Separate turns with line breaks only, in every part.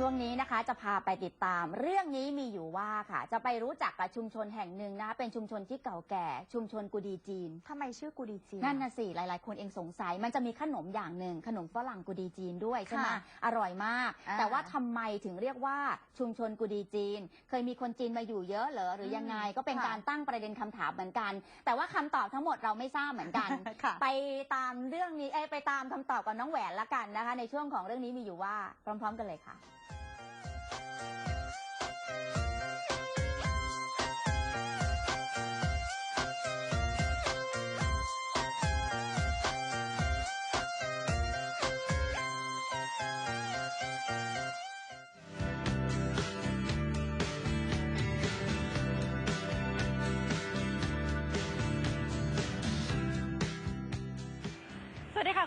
ช่วงนี้นะคะจะพาไปติดตาม เรื่องนี้มีอยู่ว่าค่ะ จะไปรู้จักกับชุมชนแห่งหนึ่งนะคะเป็นชุมชนที่เก่าแก่ ชุมชนกุดีจีน
ทำไมชื่อกูดีจีน
นั่นน่ะสิหลาย ๆ คนเองสงสัย มันจะมีขนมอย่างหนึ่งขนมฝรั่งกุดีจีนด้วยใช่ไหม
ค่ะ
อร่อยมาก
อ่า
แต่ว่าทำไมถึงเรียกว่าชุมชนกุดีจีน เคยมีคนจีนมาอยู่เยอะเหรอหรือยังไงก็เป็น
ค่ะ
การตั้งประเด็นคำถามเหมือนกัน แต่ว่าคำตอบทั้งหมดเราไม่ทราบเหมือนกัน
ค่ะ
ไปตามเรื่องนี้เอ้ยไปตามคำตอบกับน้องแหวนละกันนะคะ ในช่วงของเรื่องนี้มีอยู่ว่าพร้อม ๆ กันเลยค่ะ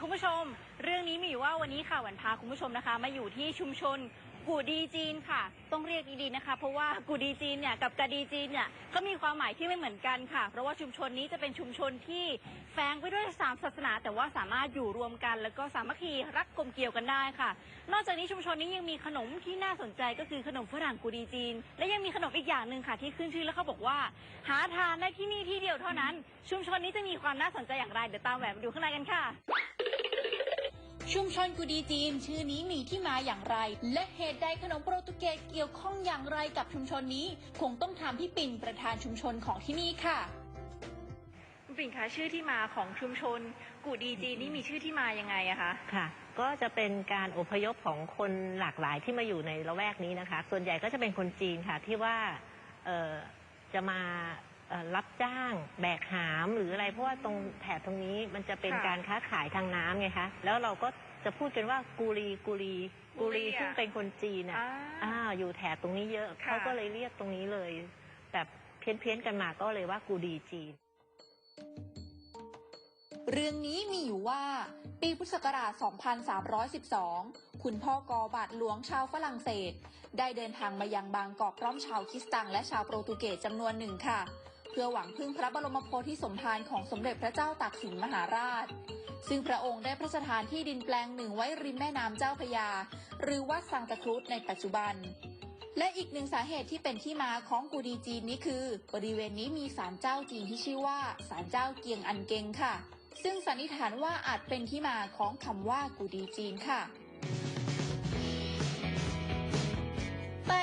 คุณผู้ชม เรื่องนี้มีอยู่ว่าวันนี้ค่ะหวันพาคุณผู้ชมนะคะ มาอยู่ที่ชุมชนกูดีจีนค่ะ ต้องเรียกดีๆนะคะ เพราะว่ากูดีจีนเนี่ยกับกะดีจีนเนี่ยก็มีความหมายที่ไม่เหมือนกันค่ะ เพราะว่าชุมชนนี้จะเป็นชุมชนที่แฝงไปด้วยสามศาสนา แต่ว่าสามารถอยู่รวมกัน แล้วก็สามัคคีรักกลมเกลี่ยวกันได้ค่ะ นอกจากนี้ชุมชนนี้ยังมีขนมที่น่าสนใจก็คือขนมฝรั่งกูดีจีน และยังมีขนมอีกอย่างหนึ่งค่ะ ที่ขึ้นชื่อแล้วเขาบอกว่า หาทานได้ที่นี่ที่เดียวเท่านั้น ชุมชนนี้จะมีความน่าสนใจอย่างไรเดี๋ยวตามแหวนไปดูข้างในกันค่ะ
ชุมชนกุดีจีน ชื่อนี้มีที่มาอย่างไร และเหตุใดขนมโปรตุเกสเกี่ยวข้องอย่างไรกับชุมชนนี้ คงต้องถามพี่ปิ่นประธานชุมชนของที่นี่ค่ะ
คุณปิ่นคะชื่อที่มาของชุมชนกูดีจีนนี่มีชื่อที่มายังไงอะคะ
ค่ะ ก็จะเป็นการอพยพของคนหลากหลายที่มาอยู่ในละแวกนี้นะคะ ส่วนใหญ่ก็จะเป็นคนจีนค่ะที่ว่าเอ่อจะมาเอ่อ รับจ้าง แบกหามหรืออะไร เพราะว่าตรงแถบตรงนี้มันจะเป็นการค้าขายทางน้ำไงคะ แล้วเราก็จะพูดกันว่ากูรีกูรีกูรีซึ่งเป็นคนจีนอะอ่าอยู่แถบตรงนี้เยอะ
ค่ะ
เขาก็เลยเรียกตรงนี้เลย แบบเพี้ยนเพี้ยนๆกันมาก็เลยว่ากูดีจีน
เรื่องนี้มีอยู่ว่า ปีพุทธศักราช 2312 คุณพ่อกอบาทหลวงชาวฝรั่งเศส ได้เดินทางมายังบางกอกพร้อมชาวคริสตังและชาวโปรตุเกสจำนวนหนึ่งค่ะเพื่อหวังพึ่งพระบรมโพธิสมภารของสมเด็จพระเจ้าตากสินมหาราช ซึ่งพระองค์ได้พระราชทานที่ดินแปลงหนึ่งไว้ริมแม่น้ำเจ้าพยา หรือวัดสังตะครุฑในปัจจุบัน และอีกหนึ่งสาเหตุที่เป็นที่มาของกูดีจีนนี้คือ บริเวณนี้มีศาลเจ้าจีนที่ชื่อว่าศาลเจ้าเกียงอันเกงค่ะ ซึ่งสันนิษฐานว่าอาจเป็นที่มาของคำว่ากูดีจีนค่ะ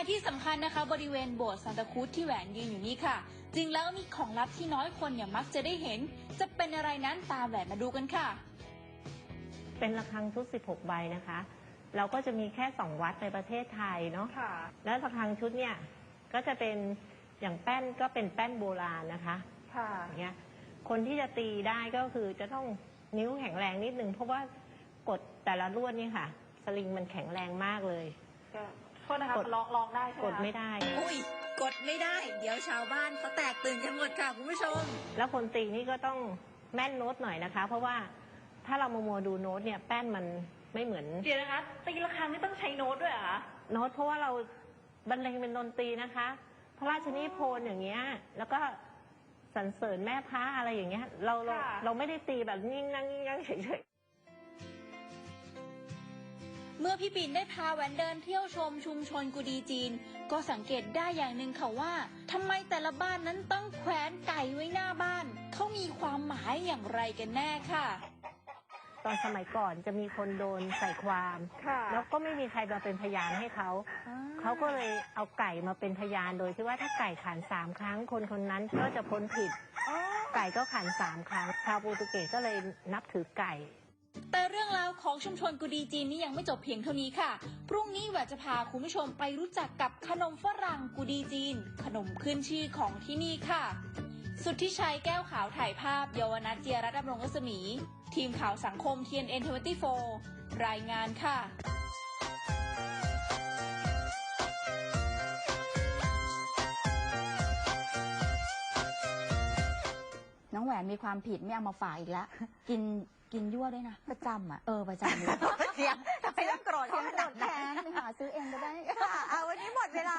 ที่สำคัญนะคะบริเวณโบสถ์ซานตาครูซที่แหวนยืนอยู่นี้ค่ะ จริงแล้วมีของลับที่น้อยคนเนี่ยมักจะได้เห็น จะเป็นอะไรนั้นตามแหวนมาดูกันค่ะ
เป็นระฆังชุด 16 ใบนะคะ เราก็จะมีแค่2วัดในประเทศไทยเนาะ
ค่ะ
แล้วระฆังชุดเนี่ยก็จะเป็นอย่างแป้นก็เป็นแป้นโบราณนะคะ
ค่ะ
อย่างเงี้ยคนที่จะตีได้ก็คือจะต้องนิ้วแข็งแรงนิดนึงเพราะว่ากดแต่ละลวดเนี่ยค่ะ สลิงมันแข็งแรงมากเลย
โทษนะคะ
กด
ลองลองได้ใช่ไหม
กดไม่ได้
อุ้ย กดไม่ได้ เดี๋ยวชาวบ้านเขาแตกตื่นกันหมดค่ะ คุณผู้ชม
แล้วคนตีนี่ก็ต้องแม่นโน้ตหน่อยนะคะ เพราะว่าถ้าเรามามัวดูโน้ตเนี่ยแป้นมันไม่เหมือน
เดี๋ยวนะคะ ตีละครั้งนี่ต้องใช้โน้ตด้วยเหรอคะ
โน้ตเพราะว่าเราบรรเลงเป็นดนตรีนะคะ พระราชนิพนธ์อย่างเงี้ย แล้วก็สรรเสริญแม่พระอะไรอย่างเงี้ย เราเราเราไม่ได้ตีแบบนิ่งนั่งนิ่งนั่งเฉยๆ
เมื่อพี่ปิ่นได้พาแหวนเดินเที่ยวชมชุมชนกุดีจีน ก็สังเกตได้อย่างหนึ่งค่ะว่าทำไมแต่ละบ้านนั้นต้องแขวนไก่ไว้หน้าบ้าน เขามีความหมายอย่างไรกันแน่ค่ะ
ตอนสมัยก่อนจะมีคนโดนใส่ความ
ค่ะ
แล้วก็ไม่มีใครมาเป็นพยานให้เขา เขาก็เลยเอาไก่มาเป็นพยานโดยที่ว่าถ้าไก่ขันสามครั้ง คนคนนั้นก็จะพ้นผิด ไก่ก็ขันสามครั้งชาวโปรตุเกสก็เลยนับถือไก่
แต่เรื่องราวของชุมชนกุดีจีนนี้ยังไม่จบเพียงเท่านี้ค่ะ พรุ่งนี้แหวจะพาคุณผู้ชมไปรู้จักกับขนมฝรั่งกุดีจีน ขนมขึ้นชื่อของที่นี่ค่ะ สุทธิชัยแก้วขาวถ่ายภาพเยาวนัทเจียรัตน์ดำรงรัศมี ทีมข่าวสังคม TNN 24 รายงานค่ะ
วนมีความผิดไม่เอามาฝากอีกแล้วกินกินยั่วด้วยนะ
ประจำอะ
เออประจำเลย
เสียงทำไมต้องโกรธ
เสียง
ข
โกร
นา
ธ
ด
แท
นั้น
นไปหาซื้อเองก็ได้
ค่ะเอาวันนี้หมดเวลา